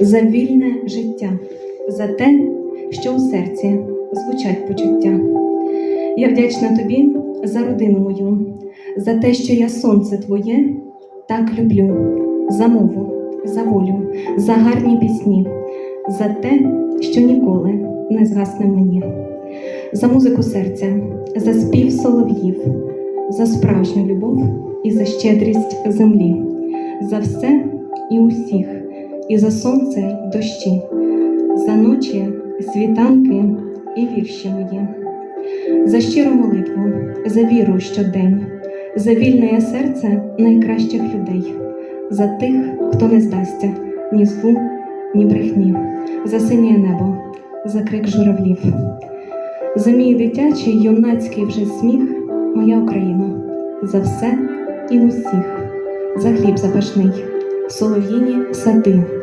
за вільне життя, за те, що у серці звучать почуття. Я вдячна тобі за родину мою, за те, що я сонце твоє так люблю, за мову, за волю, за гарні пісні, за те, що ніколи не згасне мені, за музику серця, за спів солов'їв, за справжню любов і за щедрість землі, за все і усіх, і за сонце дощі, за ночі, світанки і вірші мої, за щиру молитву, за віру щодень, за вільне серце найкращих людей, за тих, хто не здасться ні злу, ні брехні, за синє небо, за крик журавлів, за мій дитячий юнацький вже сміх, моя Україна, за все і усіх, за хліб запашний, солов'їні сади.